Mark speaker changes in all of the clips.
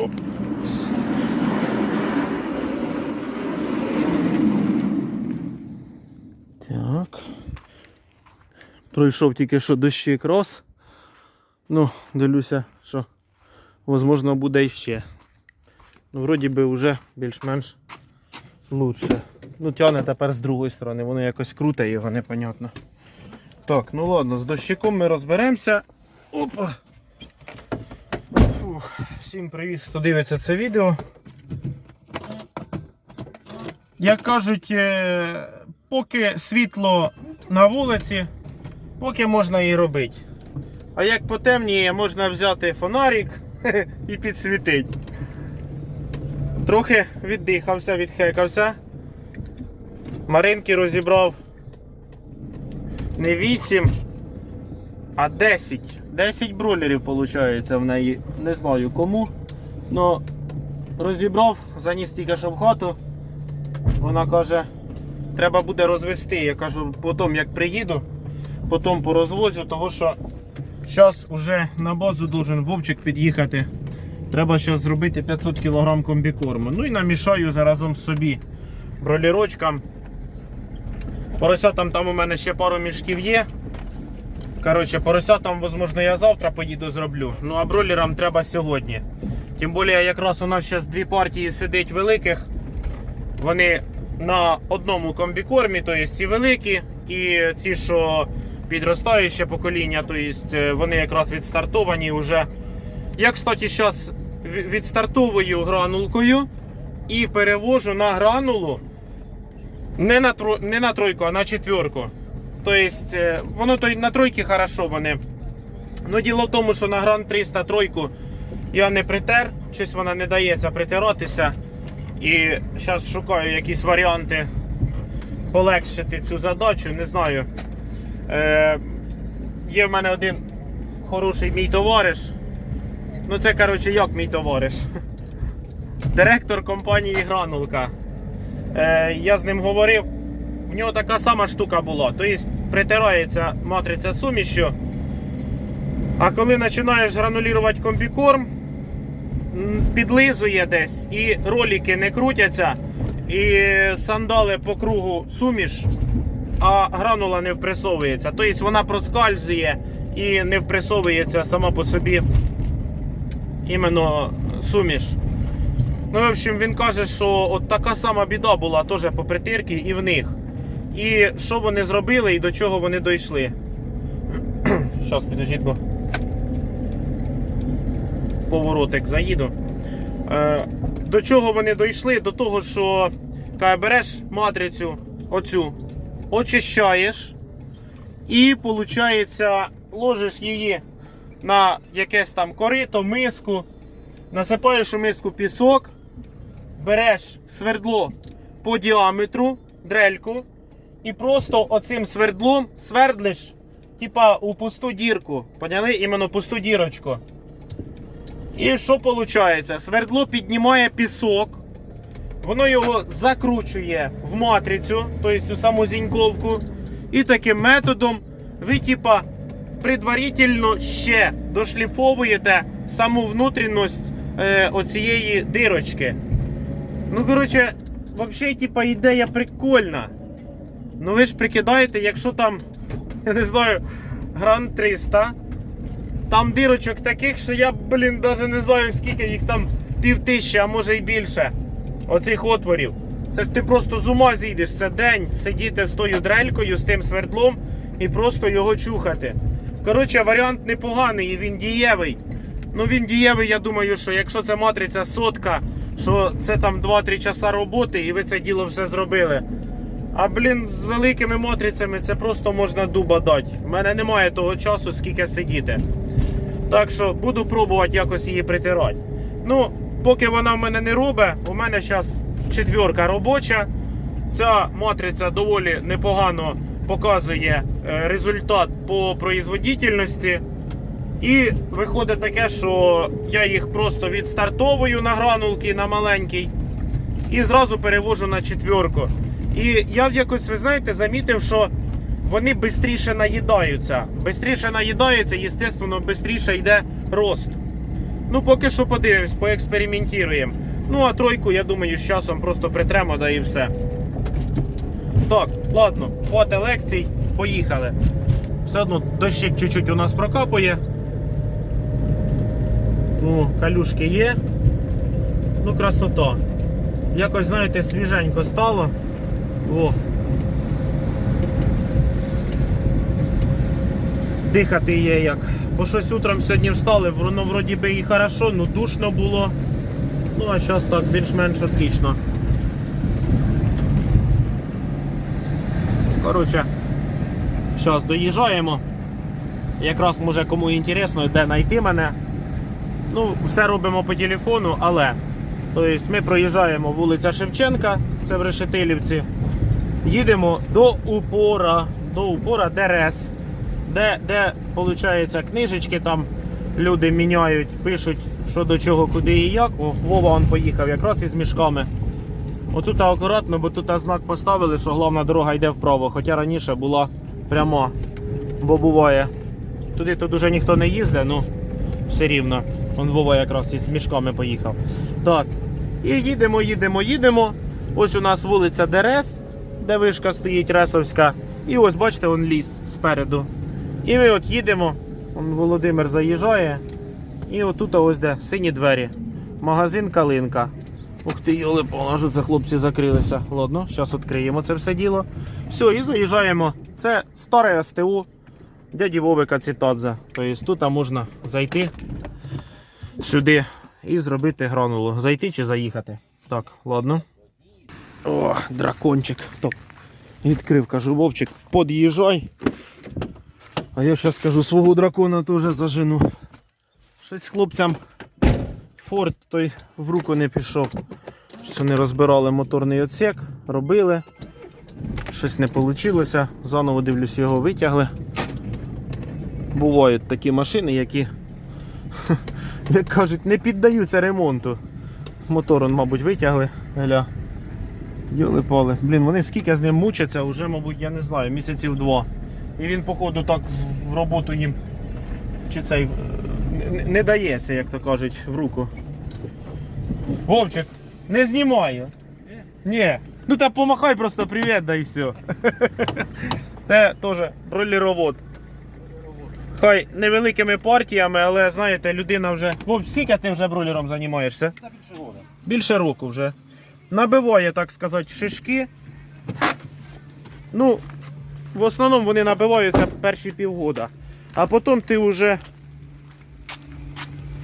Speaker 1: Оп. Так. Пройшов тільки що дощик роз. Ну, дивлюся, що можливо буде іще. Ну, вроді би вже більш-менш лучше. Ну, тягне тепер з другої сторони, воно якось круте його, непонятно. Так, ну ладно, з дощиком ми розберемося. Опа! Всім привіт, хто дивиться це відео. Як кажуть, е, поки світло на вулиці, поки можна і робити. А як потемніє, можна взяти фонарик і підсвітити. Трохи віддихався, відхекався. Маринки розібрав не 8, а 10. 10 бролерів виходить в неї. Не знаю кому. Но розібрав, заніс тільки що в хату. Вона каже, треба буде розвести. Я кажу, потім як приїду, потім порозвозю, того що зараз уже на базу должен Вовчик під'їхати. Треба зараз зробити 500 кг комбікорму. Ну і намішаю заразом собі бролірочкам. Поросятам там у мене ще пару мішків є. Коротше, поросятам, можливо, я завтра поїду зроблю. Ну а бролерам треба сьогодні. Тим більше, якраз у нас зараз дві партії сидить великих. Вони на одному комбікормі, тобто ці великі, і ці, що підростаюче покоління, тобто вони якраз відстартовані вже. Я, кстати, зараз відстартовую гранулкою і перевожу на гранулу не на, тро... не на тройку, а на четверку. Тобто, воно то на тройки хорошо вони. Ну, діло в тому, що на гран 300 тройку я не притер, щось вона не дається притиратися. І зараз шукаю якісь варіанти полегшити цю задачу, не знаю. Е, Є в мене один хороший мій товариш. Ну це, коротше, як мій товариш. Директор компанії Гранулка. Е, я з ним говорив. У нього така сама штука була. Тобто притирається матриця сумішю. А коли починаєш гранулювати комбікорм, підлизує десь і ролики не крутяться, і сандали по кругу суміш, а гранула не впресовується. Тобто вона проскальзує і не впресовується сама по собі іменно суміш. Ну, в общем, він каже, що от така сама біда була теж по притирці і в них. І що вони зробили і до чого вони дійшли. Зараз підождіть, бо поворотик заїду. Е, до чого вони дійшли? До того, що береш матрицю оцю, очищаєш, і, виходить, ложиш її на якесь там корито, миску, насипаєш у миску пісок, береш свердло по діаметру, дрельку, і просто оцим свердлом свердлиш, типа у пусту дірку. Поняли? Іменно пусту дірочку. І що виходить? Свердло піднімає пісок, воно його закручує в матрицю, тобто у саму зіньковку. І таким методом ви, типа, предварительно ще дошліфовуєте саму внутрішність е, оцієї дирочки. Ну, коротше, взагалі, типа, ідея прикольна. Ну ви ж прикидаєте, якщо там, я не знаю, гран 300, там дирочок таких, що я, блін, навіть не знаю, скільки їх там пів тисячі, а може й більше. Оцих отворів. Це ж ти просто з ума зійдеш. Це день сидіти з тою дрелькою, з тим свердлом і просто його чухати. Коротше, варіант непоганий і він дієвий. Ну він дієвий, я думаю, що якщо це матриця сотка, що це там 2-3 часа роботи і ви це діло все зробили. А блін, з великими матрицями це просто можна дуба дати. У мене немає того часу, скільки сидіти. Так що буду пробувати якось її притирати. Ну, поки вона в мене не робить, у мене зараз четверка робоча. Ця матриця доволі непогано показує е, результат по производительності. І виходить таке, що я їх просто відстартовую на гранулки на маленький і зразу перевожу на четверку. І я якось, ви знаєте, замітив, що вони швидше наїдаються. Бистріше наїдаються, звісно, швидше йде рост. Ну, поки що подивимось, поекспериментуємо. Ну, а тройку, я думаю, з часом просто притремо, да і все. Так, ладно, хватить лекцій, поїхали. Все одно дощик чуть-чуть у нас прокапує. Ну, калюшки є. Ну, красота. Якось, знаєте, свіженько стало. О. Дихати є як. Бо щось утром сьогодні встали, воно вроді би і хорошо, ну душно було. Ну, а зараз так більш-менш отлично. Коротше, зараз доїжджаємо. Якраз може кому інтересно, де знайти мене. Ну, все робимо по телефону, але тобто ми проїжджаємо вулиця Шевченка, це в Решетилівці. Їдемо до упора, до упора ДРС, де, де виходить, книжечки там люди міняють, пишуть, що до чого, куди і як. О, Вова он поїхав якраз із мішками. Отут акуратно, бо тут знак поставили, що головна дорога йде вправо, хоча раніше була прямо, бо буває. Туди тут уже ніхто не їздить, ну все рівно. Он Вова якраз із мішками поїхав. Так. І їдемо, їдемо, їдемо. Ось у нас вулиця Дерес, де вишка стоїть Ресовська. І ось бачите, он ліс спереду. І ми от їдемо. Он Володимир заїжджає. І отут ось де сині двері. Магазин Калинка. Ух ти, йоли що це хлопці закрилися. Ладно, зараз відкриємо це все діло. Все, і заїжджаємо. Це старе СТУ дяді Вовика Цитадзе. Тобто тут можна зайти сюди і зробити гранулу. Зайти чи заїхати. Так, ладно. О, дракончик. Топ. Відкрив, кажу, Вовчик, під'їжджай. А я зараз кажу, свого дракона теж зажену. Щось хлопцям Форд той в руку не пішов. Щось вони розбирали моторний отсек, робили. Щось не вийшло. Заново дивлюсь, його витягли. Бувають такі машини, які, як кажуть, не піддаються ремонту. Мотор, мабуть, витягли. Гля. Йоли пали. Блін, вони скільки з ним мучаться, вже, мабуть, я не знаю, місяців два. І він, походу, так в- роботу їм чи цей не- не дається, як то кажуть, в руку. Вовчик, не знімаю. Ні. Ну та помахай просто привіт, да і все. Це теж роліровод. Хай невеликими партіями, але знаєте, людина вже. Вов, скільки ти вже бролером займаєшся?
Speaker 2: Та більше года.
Speaker 1: Більше року вже. Набиває, так сказати, шишки. Ну, в основному вони набиваються перші півгода. А потім ти вже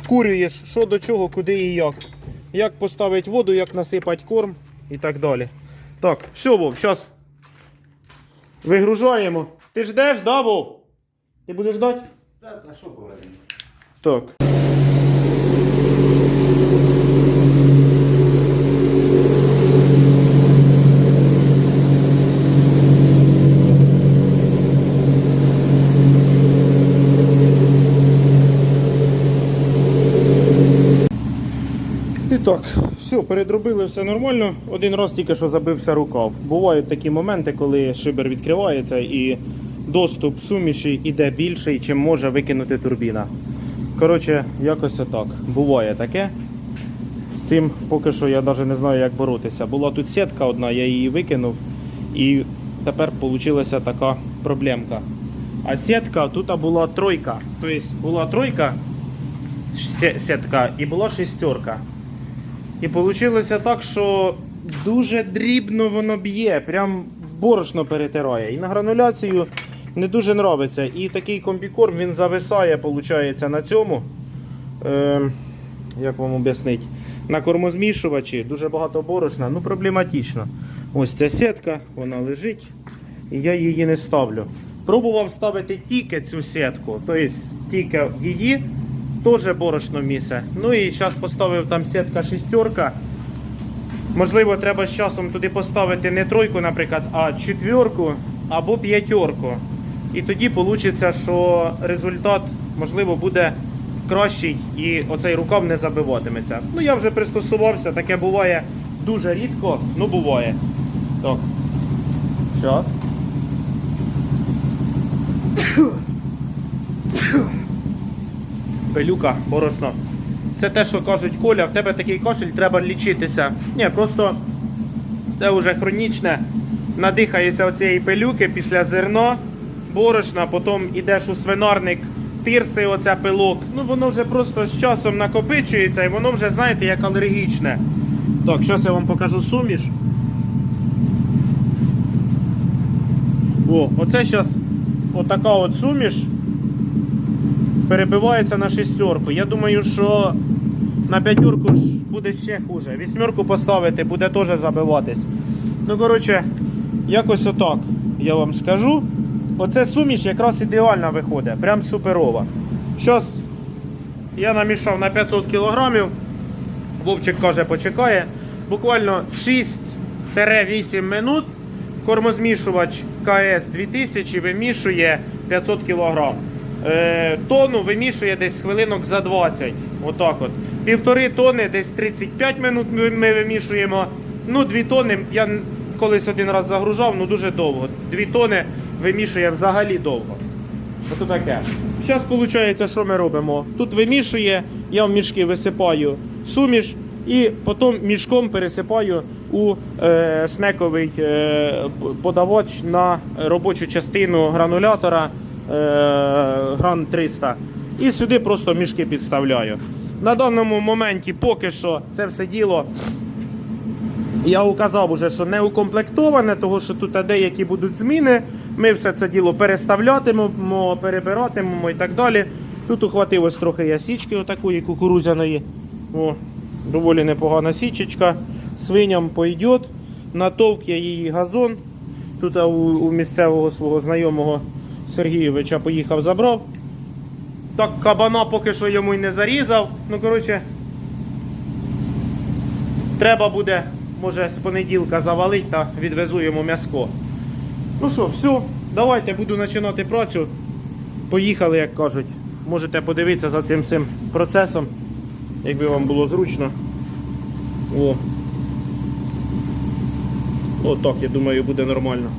Speaker 1: вкурюєш, що до чого, куди і як. Як поставити воду, як насипати корм і так далі. Так, все, Вов, зараз вигружаємо. Ти ждеш, да, Вов? Ти будеш ждати?
Speaker 2: Та, та що повернемо?
Speaker 1: Так. Так, все, передробили все нормально. Один раз тільки що забився рукав. Бувають такі моменти, коли шибер відкривається і доступ суміші йде більший, чим може викинути турбіна. Коротше, якось отак. Буває таке. З цим поки що я навіть не знаю, як боротися. Була тут сітка одна, я її викинув, і тепер вийшла така проблемка. А сітка тут була тройка. Тобто була тройка сітка і була шестерка. І вийшло так, що дуже дрібно воно б'є, прям борошно перетирає. І на грануляцію не дуже нравиться. І такий комбікорм він зависає, виходить, на цьому. Е, як вам об'яснити? На кормозмішувачі дуже багато борошна, ну проблематично. Ось ця сітка, вона лежить, і я її не ставлю. Пробував ставити тільки цю сітку, тобто тільки її, теж борошно місе. Ну і зараз поставив там сітка шістерка. Можливо, треба з часом туди поставити не тройку, наприклад, а четверку або п'ятерку. І тоді вийде, що результат, можливо, буде кращий і оцей рукав не забиватиметься. Ну, я вже пристосувався, таке буває дуже рідко, ну буває. Так. Зараз. Пилюка, борошно це те, що кажуть, Коля, в тебе такий кашель, треба лічитися. Ні, просто це вже хронічне. Надихаєшся оцієї пилюки після зерна, борошна, потім йдеш у свинарник, тирси оця пилок. Ну воно вже просто з часом накопичується і воно вже, знаєте, як алергічне. Так, зараз я вам покажу суміш. О, оце зараз отака от суміш перебивається на шестерку. Я думаю, що на п'ятерку ж буде ще хуже. Вісьмерку поставити буде теж забиватись. Ну, коротше, якось отак я вам скажу. Оце суміш якраз ідеально виходить, прям суперова. Зараз я намішав на 500 кілограмів. Вовчик каже, почекає. Буквально 6-8 минут кормозмішувач КС 2000 вимішує 500 кг. Е, тону вимішує десь хвилинок за 20. Отак от. Півтори тони, десь 35 минут ми, ми вимішуємо. Ну, 2 тони, я колись один раз загружав, ну дуже довго. 2 тони вимішує взагалі довго. Ото таке. Зараз виходить, що ми робимо? Тут вимішує, я в мішки висипаю суміш і потім мішком пересипаю у е, шнековий е, подавач на робочу частину гранулятора гран 300. І сюди просто мішки підставляю. На даному моменті поки що це все діло я указав уже, що не укомплектоване, тому що тут деякі будуть зміни. Ми все це діло переставлятимемо, перебиратимемо і так далі. Тут ухватилось трохи я січки отакої кукурузяної. О, доволі непогана січечка. Свиням пойдет. Натовк я її газон. Тут у місцевого свого знайомого Сергійовича поїхав, забрав. Так кабана поки що йому й не зарізав. Ну, коротше, Треба буде, може, з понеділка завалити та відвезу йому м'яско. Ну що, все, давайте буду починати працю. Поїхали, як кажуть. Можете подивитися за цим всім процесом, якби вам було зручно. О. О, так, я думаю, буде нормально.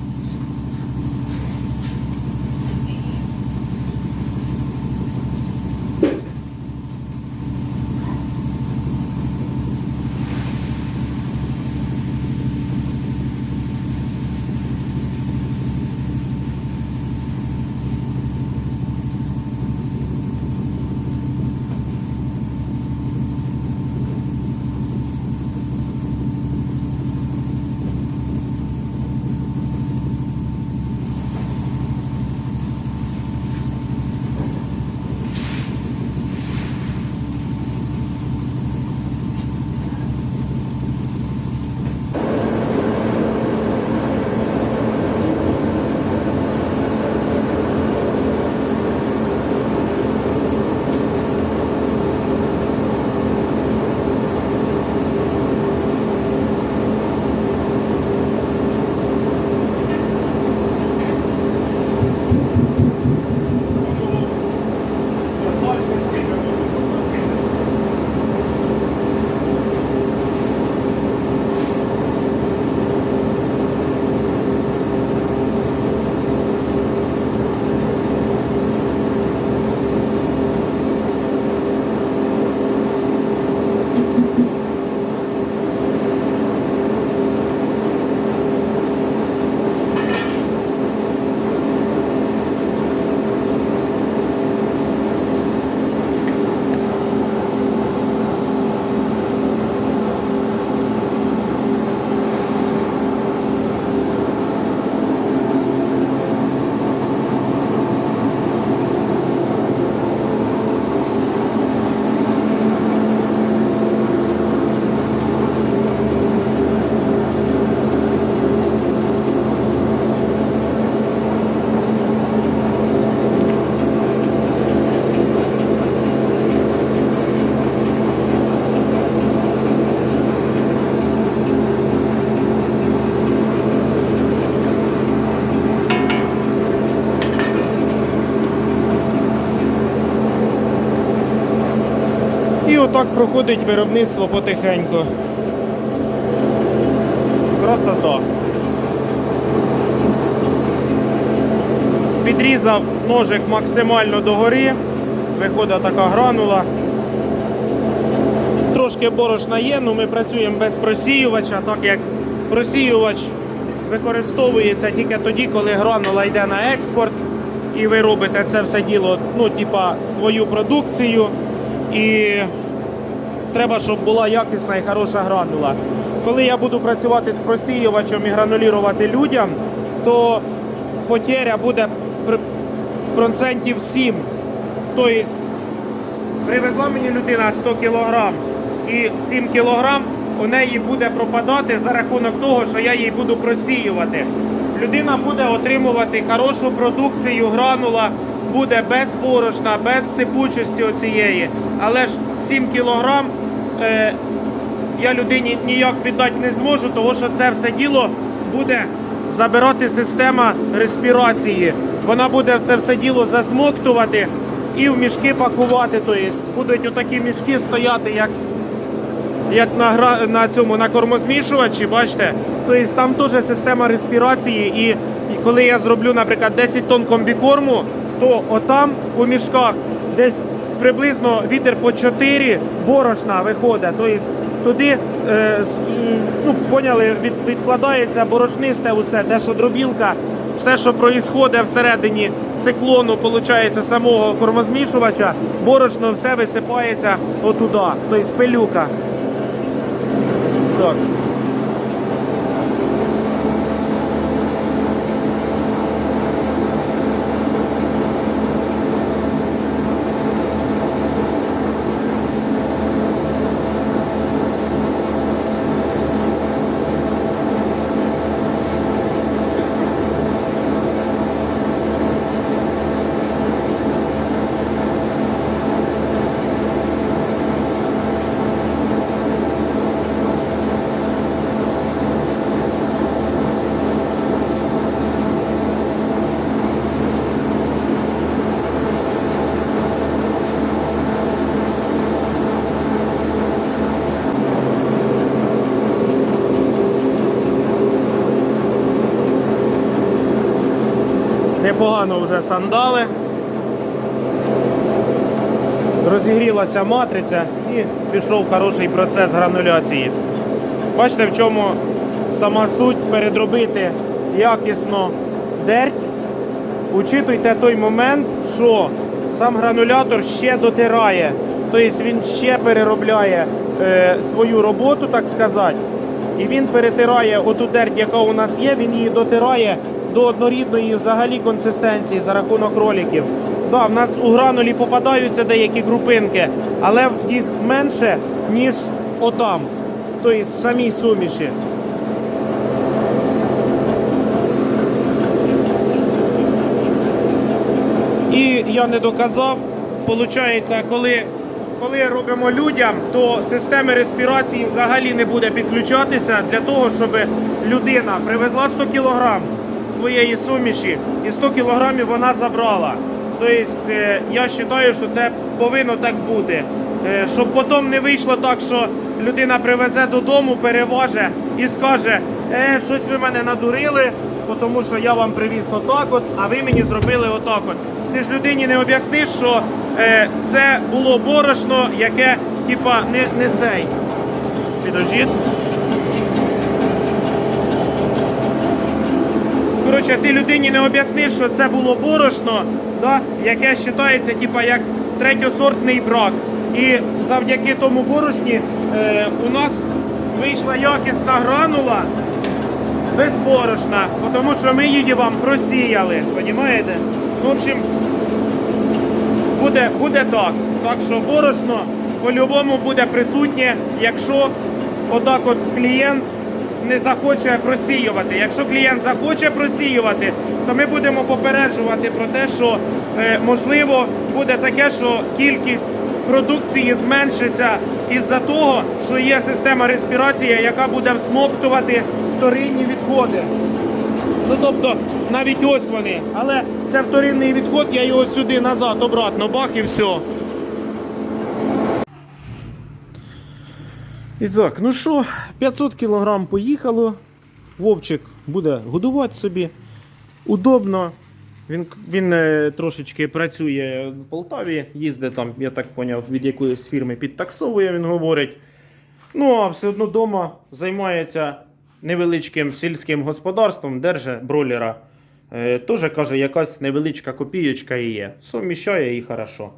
Speaker 1: І отак проходить виробництво потихеньку. Красота. Підрізав ножик максимально догори. Виходить така гранула. трошки борошна є, але ми працюємо без просіювача, так як просіювач використовується тільки тоді, коли гранула йде на експорт, і ви робите це все діло, ну, типа, свою продукцію. І треба, щоб була якісна і хороша гранула. Коли я буду працювати з просіювачем і гранулірувати людям, то потеря буде процентів 7. Тобто привезла мені людина 100 кг і 7 кг у неї буде пропадати за рахунок того, що я їй буду просіювати. Людина буде отримувати хорошу продукцію, гранула, буде без борошна, без сипучості оцієї. Але ж 7 кг е, я людині ніяк віддати не зможу, тому що це все діло буде забирати система респірації. Вона буде це все діло засмоктувати і в мішки пакувати. Тобто будуть отакі мішки стояти, як, як на, на цьому на кормозмішувачі, бачите? Тобто там теж система респірації. І коли я зроблю, наприклад, 10 тонн комбікорму, то отам у мішках десь приблизно вітер по 4 борошна виходить. Тобто туди е, з- ну, поняли, від, відкладається борошнисте усе, те, що дробілка, все, що проїсходить всередині циклону, виходить, самого кормозмішувача, борошно все висипається отуда. Тобто пилюка. Так. Непогано вже сандали. Розігрілася матриця і пішов хороший процес грануляції. Бачите, в чому сама суть передробити якісно дерть. Учитуйте той момент, що сам гранулятор ще дотирає, тобто він ще переробляє е, свою роботу, так сказати. І він перетирає оту дерть, яка у нас є, він її дотирає до однорідної взагалі консистенції за рахунок роликів. Да, в нас у гранулі попадаються деякі групинки, але їх менше, ніж отам, тобто в самій суміші. І я не доказав. Получається, коли, коли робимо людям, то системи респірації взагалі не буде підключатися для того, щоб людина привезла 100 кг своєї суміші і 100 кг вона забрала. Тобто е, я вважаю, що це повинно так бути. Е, Щоб потім не вийшло так, що людина привезе додому, переваже і скаже, е, щось ви мене надурили, тому що я вам привіз отак, от, а ви мені зробили отак. От. Ти ж людині не об'ясниш, що е, це було борошно, яке типа не, не цей. Підождіть. Коротше, ти людині не об'ясниш, що це було борошно, да, яке вважається типа, як третьосортний брак. І завдяки тому борошні е, у нас вийшла якісна гранула без борошна, тому що ми її вам просіяли. Понімаєте? В общем, буде, буде так. Так що борошно по-любому буде присутнє, якщо отак от клієнт не захоче просіювати. Якщо клієнт захоче просіювати, то ми будемо попереджувати про те, що е, можливо буде таке, що кількість продукції зменшиться із-за того, що є система респірації, яка буде всмоктувати вторинні відходи. Ну тобто навіть ось вони. Але це вторинний відход, я його сюди назад, обратно, бах і все. І так, ну що, 500 кг поїхало. Вовчик буде годувати собі. Удобно. Він, він е, трошечки працює в Полтаві, їздить там, я так поняв, від якоїсь фірми підтаксовує, він говорить. Ну, а все одно вдома займається невеличким сільським господарством, держи бройлера. Е, Теж каже, якась невеличка копійочка і є. Суміщає і хорошо.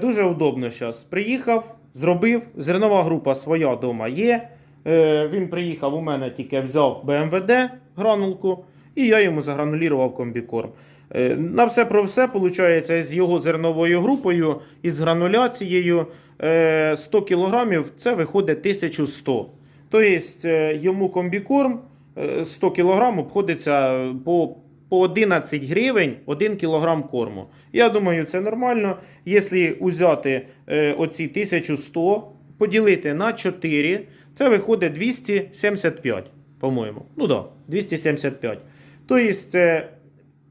Speaker 1: Дуже удобно зараз. Приїхав, зробив, зернова група своя вдома є. Е, він приїхав у мене тільки взяв БМВД гранулку, і я йому загранулірував комбікорм. Е, на все про все, виходить, з його зерновою групою і з грануляцією е, 100 кг це виходить 1100. Тобто е, йому комбікорм е, 100 кг обходиться по, по 11 гривень 1 кг корму. Я думаю, це нормально. Якщо взяти е, оці 1100, поділити на 4, це виходить 275, по-моєму. Ну да, 275. Тобто це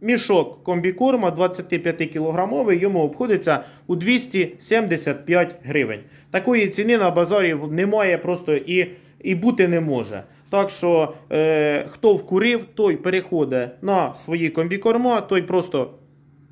Speaker 1: мішок комбікорма 25 кілограмовий йому обходиться у 275 гривень. Такої ціни на базарі немає просто і, і бути не може. Так що е, хто вкурив, той переходить на свої комбікорма, той просто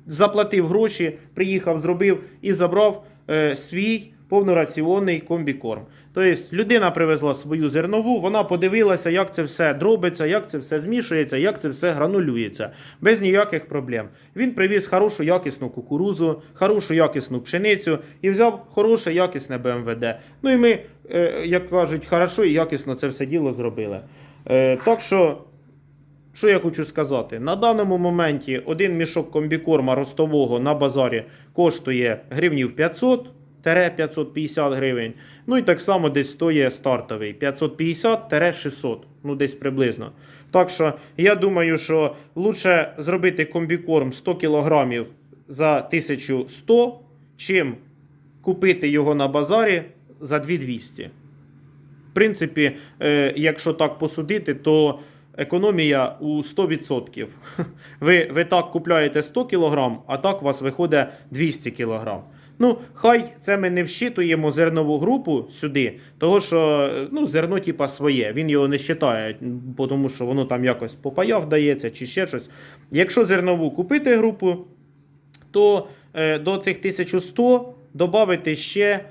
Speaker 1: заплатив гроші, приїхав, зробив і забрав е, свій повнораціонний комбікорм. Тобто людина привезла свою зернову, вона подивилася, як це все дробиться, як це все змішується, як це все гранулюється, без ніяких проблем. Він привіз хорошу якісну кукурузу, хорошу якісну пшеницю і взяв хороше якісне БМВД. Ну і ми, е, як кажуть, хорошо і якісно це все діло зробили. Е, так що. Що я хочу сказати? На даному моменті один мішок комбікорма ростового на базарі коштує гривнів 500 550 гривень. Ну і так само десь стоїть стартовий 550-600, ну десь приблизно. Так що я думаю, що лучше зробити комбікорм 100 кг за 1100, чим купити його на базарі за 2200. В принципі, е, якщо так посудити, то економія у 100%. Ви, ви так купляєте 100 кг, а так у вас виходить 200 кг. Ну, хай це ми не вщитуємо зернову групу сюди, того що ну, зерно типа своє. Він його не вважає, тому що воно там якось по паях дається чи ще щось. Якщо зернову купити групу, то е, до цих 1100 додати ще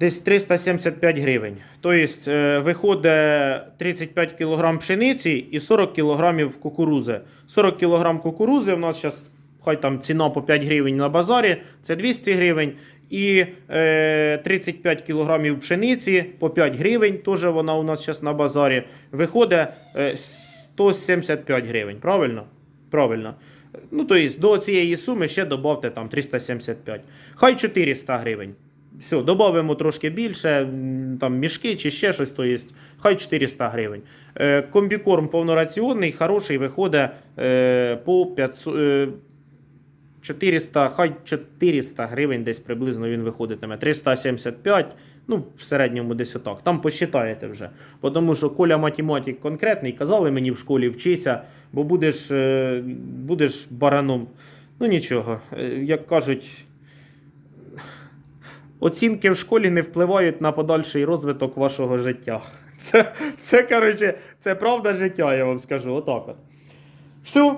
Speaker 1: десь 375 гривень. Тобто е, виходить 35 кг пшениці і 40 кг кукурузи. 40 кг кукурузи у нас зараз, хай там ціна по 5 гривень на базарі, це 200 гривень. І е, 35 кг пшениці по 5 гривень, теж вона у нас зараз на базарі. Виходить е, 175 гривень. Правильно? Правильно. Ну, тобто до цієї суми ще додавте там 375. Хай 400 гривень. Все, додамо трошки більше, там мішки чи ще щось, то є, хай 400 гривень. Е, комбікорм повнораціонний, хороший, виходить е, по 500, е, 400, хай 400 гривень десь приблизно він виходитиме. 375, ну, в середньому десь отак. Там посчитаєте вже. Тому що Коля математик конкретний, казали мені в школі вчися, бо будеш, е, будеш бараном. Ну нічого, е, як кажуть. Оцінки в школі не впливають на подальший розвиток вашого життя. Це, це коротше, це правда життя, я вам скажу. Отак от. Все.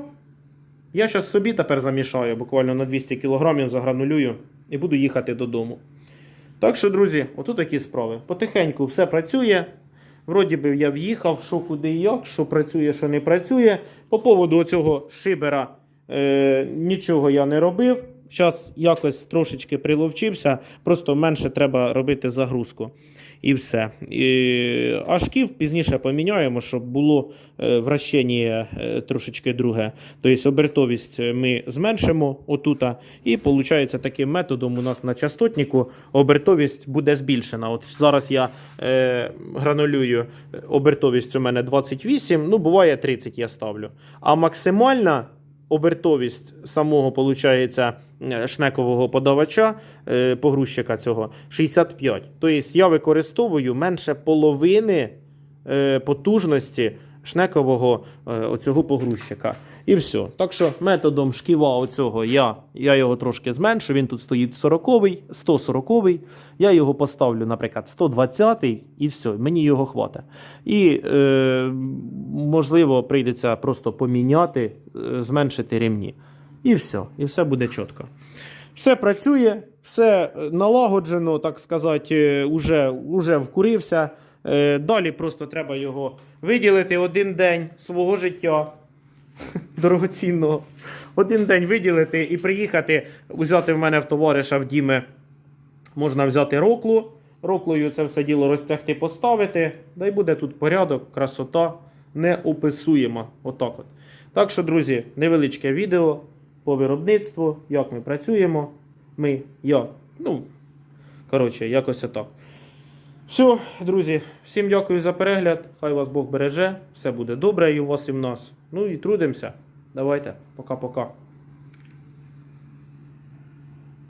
Speaker 1: Я зараз собі тепер замішаю, буквально на 200 кг загранулюю і буду їхати додому. Так що, друзі, отут такі справи. Потихеньку все працює. Вроді би я в'їхав, що куди і як, що працює, що не працює. По поводу цього шибера е, нічого я не робив. Зараз якось трошечки приловчився, просто менше треба робити загрузку. І все. І, а шків пізніше поміняємо, щоб було е, вращення е, трошечки друге. Тобто обертовість ми зменшимо отута. І виходить, таким методом у нас на частотнику обертовість буде збільшена. От зараз я е, гранулюю, обертовість у мене 28, ну буває 30 я ставлю. А максимальна обертовість самого, е, шнекового подавача, е, погрузчика цього 65. Тобто я використовую менше половини е, потужності шнекового е, оцього погрузчика. І все. Так що методом шківа оцього я, я його трошки зменшу. Він тут стоїть 40-й, 140-й. Я його поставлю, наприклад, 120-й, і все, мені його хватить. І е, можливо прийдеться просто поміняти, е, зменшити ремні. І все, і все буде чітко. Все працює, все е, налагоджено, так сказати, е, уже, уже вкурився. Е, Далі просто треба його виділити один день свого життя дорогоцінного. Один день виділити і приїхати, взяти в мене в товариша в Діми. Можна взяти роклу. Роклою це все діло розтягти, поставити. Да й буде тут порядок, красота неописуєма. Отак от. Так що, друзі, невеличке відео по виробництву, як ми працюємо. Ми, я. Ну, коротше, якось отак. Все, друзі, всім дякую за перегляд. Хай вас Бог береже. Все буде добре і у вас і в нас. Ну і трудимося. Давайте, пока-пока.